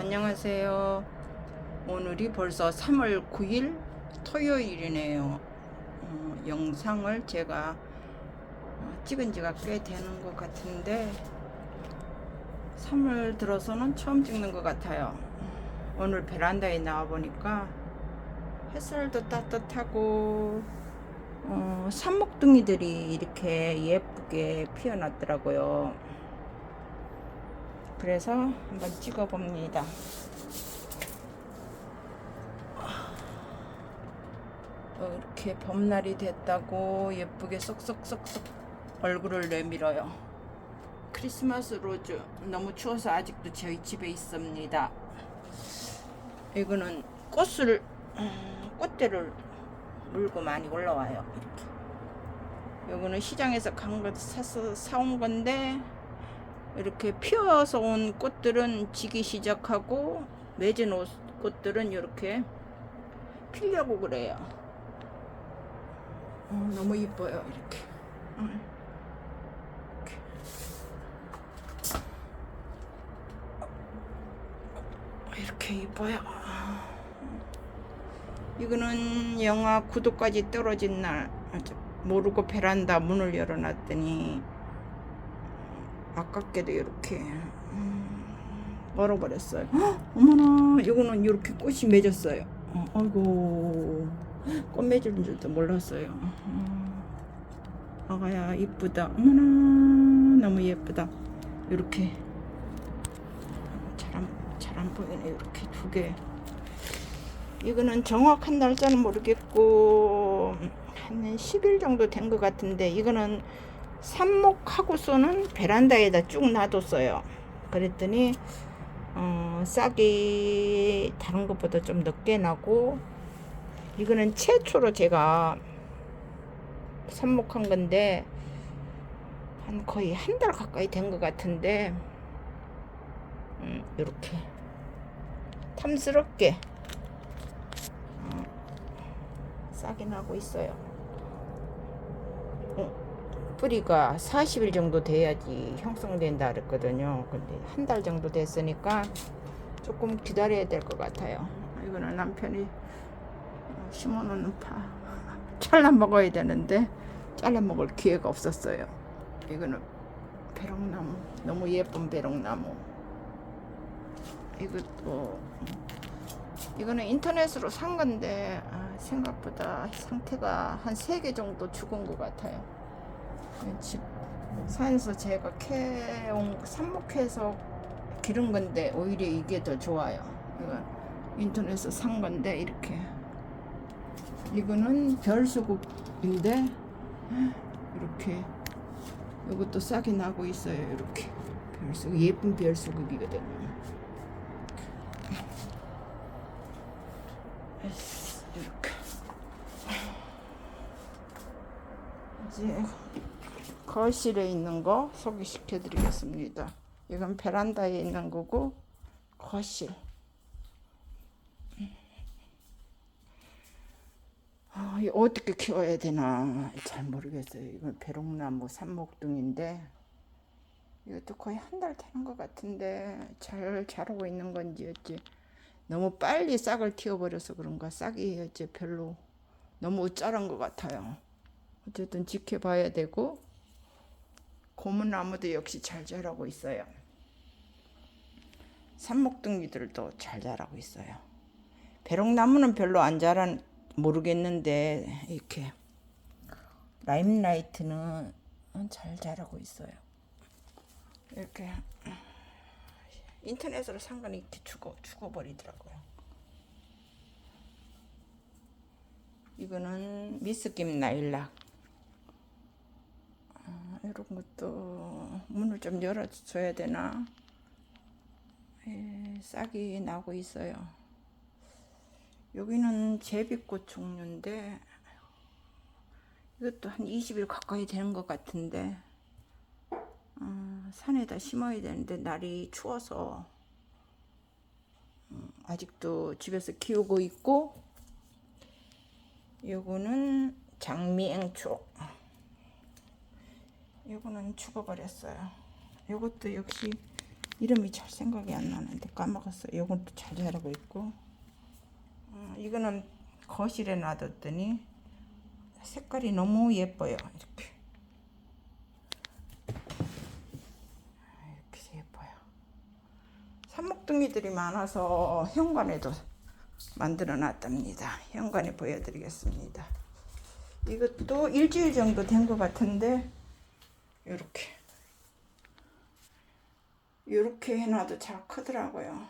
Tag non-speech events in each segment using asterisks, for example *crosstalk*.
안녕하세요. 오늘이 벌써 3월 9일 토요일이네요. 어, 영상을 제가 어, 찍은 지가 꽤 되는 것 같은데 3월 들어서는 처음 찍는 것 같아요. 오늘 베란다에 나와 보니까 햇살도 따뜻하고 어, 산목둥이들이 이렇게 예쁘게 피어났더라고요. 그래서 한번 찍어 봅니다. 어, 이렇게 봄날이 됐다고 예쁘게 쏙쏙쏙쏙 얼굴을 내밀어요. 크리스마스 로즈 너무 추워서 아직도 저희 집에 있습니다. 이거는 꽃을 음, 꽃대를 물고 많이 올라와요. 이렇게. 요거는 시장에서 간 거 사서 사온 건데 이렇게 피어서 온 꽃들은 지기 시작하고 맺은 옷, 꽃들은 이렇게 피려고 그래요. 어, 너무 이뻐요, 이렇게. 음. 이렇게. 이렇게 이뻐요. 이거는 영하 9도까지 떨어진 날 모르고 베란다 문을 열어놨더니 아깝게도 이렇게 음, 얼어버렸어요. 헉, 어머나 이거는 이렇게 꽃이 맺었어요. 어, 아이고 꽃 맺은 줄도 몰랐어요. 음, 아가야 이쁘다. 어머나 너무 예쁘다. 이렇게 잘안 잘안 보이네 이렇게 두 개. 이거는 정확한 날짜는 모르겠고 한 10일 정도 된 것 같은데 이거는 삽목하고서는 베란다에다 쭉 놔뒀어요. 그랬더니 어, 싹이 다른 것보다 좀 늦게 나고 이거는 최초로 제가 삽목한 건데 한 거의 한 달 가까이 된 것 같은데 음, 이렇게 탐스럽게 어, 싹이 나고 있어요. 어, 뿌리가 40일 정도 돼야지 형성된다 그랬거든요. 근데 한 달 정도 됐으니까 조금 기다려야 될 것 같아요. 이거는 남편이 심어놓는 파 *laughs* 잘라 먹어야 되는데 잘라 먹을 기회가 없었어요. 이거는 배롱나무 너무 예쁜 배롱나무. 이것도 이거는 인터넷으로 산 건데 아, 생각보다 상태가 한세개 정도 죽은 것 같아요. 집 산에서 제가 캐온 삽목해서 기른 건데 오히려 이게 더 좋아요. 이건 인터넷에서 산 건데 이렇게 이거는 별수국인데 이렇게 이것도 싹이 나고 있어요. 이렇게 별수국 예쁜 별수국이거든요. 이렇게 이제 거실에 있는 거 소개시켜 드리겠습니다. 이건 베란다에 있는 거고 거실. 아, 이거 어떻게 키워야 되나 잘 모르겠어요. 이건 배롱나무 산목등인데 이것도 거의 한 달 되는 것 같은데 잘 자라고 있는 건지 어찌 너무 빨리 싹을 틔워버려서 그런가 싹이 어째 별로 너무 우짜란 것 같아요. 어쨌든 지켜봐야 되고 고무나무도 역시 잘 자라고 있어요. 산목등이들도 잘 자라고 있어요. 배롱나무는 별로 안 자란 모르겠는데 이렇게 라임라이트는 잘 자라고 있어요. 이렇게 인터넷으로 산건 이렇게 죽어 죽어버리더라고요. 이거는 미스김 나일락. 아, 이런 것도 문을 좀 열어줘야 되나? 예, 싹이 나고 있어요. 여기는 제비꽃 종류인데 이것도 한 20일 가까이 되는 것 같은데 어, 산에다 심어야 되는데 날이 추워서 음, 아직도 집에서 키우고 있고 요거는 장미앵초 요거는 죽어버렸어요 요것도 역시 이름이 잘 생각이 안 나는데 까먹었어요. 요것도 잘 자라고 있고. 어, 이거는 거실에 놔뒀더니 색깔이 너무 예뻐요. 이렇게. 이렇게 예뻐요. 산목둥이들이 많아서 현관에도 만들어 놨답니다. 현관에 보여드리겠습니다. 이것도 일주일 정도 된 것 같은데 이렇게 이렇게 해놔도 잘 크더라고요.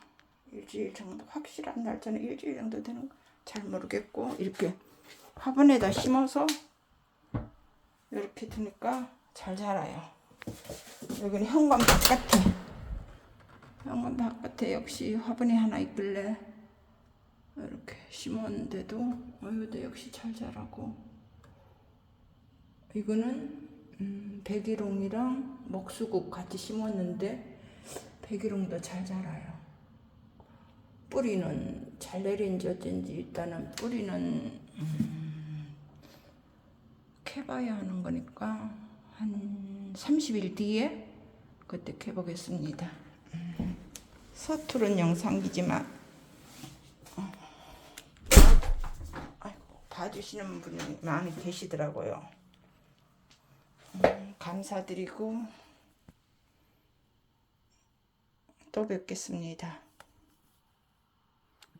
일주일 정도 확실한 날짜는 일주일 정도 되는 거 잘 모르겠고 이렇게 화분에다 심어서 이렇게 두니까 잘 자라요. 여기는 현관 바깥에 현관 바깥에 역시 화분이 하나 있길래 이렇게 심었는데도 어유도 역시 잘 자라고 이거는 음, 백일홍이랑 먹수국 같이 심었는데 백일홍도 잘 자라요. 뿌리는 잘 내린지 어쩐지 일단은 뿌리는 음, 캐봐야 하는 거니까 한 30일 뒤에 그때 캐보겠습니다. 음, 서투른 영상이지만 어, 봐주시는 분이 많이 계시더라고요. 음, 감사드리고 또 뵙겠습니다.